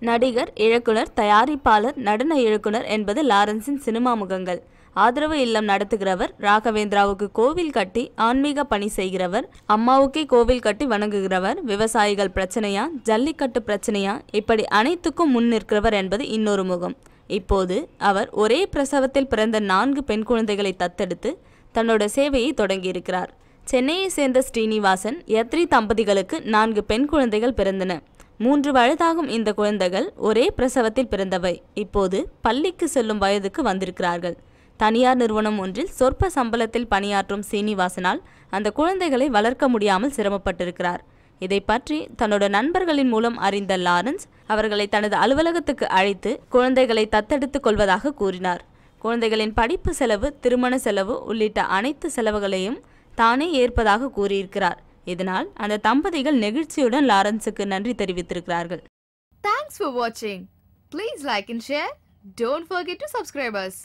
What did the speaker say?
நடிகர் இயக்குனர் தயாரிப்பாளர் நடன இயக்குனர் என்பது லாரன்ஸின் சினிமா முகங்கள். ஆதரவு இல்லம் நடத்துகிறவர் ராகவேந்திராவுக்கு கோவில் கட்டி ஆன்மீக பணி செய்கிறவர் அம்மாவுக்கே கோவில் கட்டி வணங்குகிறவர் விவசாயிகள் பிரச்சனையா ஜல்லிக்கட்டு பிரச்சனையா இப்படி அனைத்துக்கும் முன் நிற்கிறவர் என்பது இன்னொரு முகம். இப்போது அவர் ஒரே பிரசவத்தில் பிறந்த நான்கு பெண் குழந்தைகளை தத்தெடுத்து தன்னோட சேவையை தொடங்கியிருக்கிறார். சென்னையை சேர்ந்த ஸ்ரீனிவாசன் யத்ரி தம்பதிகளுக்கு நான்கு பெண் குழந்தைகள் பிறந்தன. மூன்று வயதாகும் இந்த குழந்தைகள் ஒரே பிரசவத்தில் பிறந்தவை. இப்போது பள்ளிக்கு செல்லும் வயதுக்கு வந்திருக்கிறார்கள். தனியார் நிறுவனம் ஒன்றில் சொற்ப சம்பளத்தில் பணியாற்றும் சீனிவாசனால் அந்த குழந்தைகளை வளர்க்க முடியாமல் சிரமப்பட்டிருக்கிறார். இதை பற்றி தன்னோட நண்பர்களின் மூலம் அறிந்த லாரன்ஸ் அவர்களை தனது அலுவலகத்துக்கு அழைத்து குழந்தைகளை தத்தெடுத்துக் கொள்வதாக கூறினார். குழந்தைகளின் படிப்பு செலவு திருமண செலவு உள்ளிட்ட அனைத்து செலவுகளையும் தானே ஏற்பதாக கூறியிருக்கிறார். இதனால் அந்த தம்பதிகள் நெகிழ்ச்சியுடன் லாரன்ஸுக்கு நன்றி தெரிவித்திருக்கிறார்கள் தேங்க்ஸ் ஃபார் வாட்சிங் please like and share don't forget to subscribers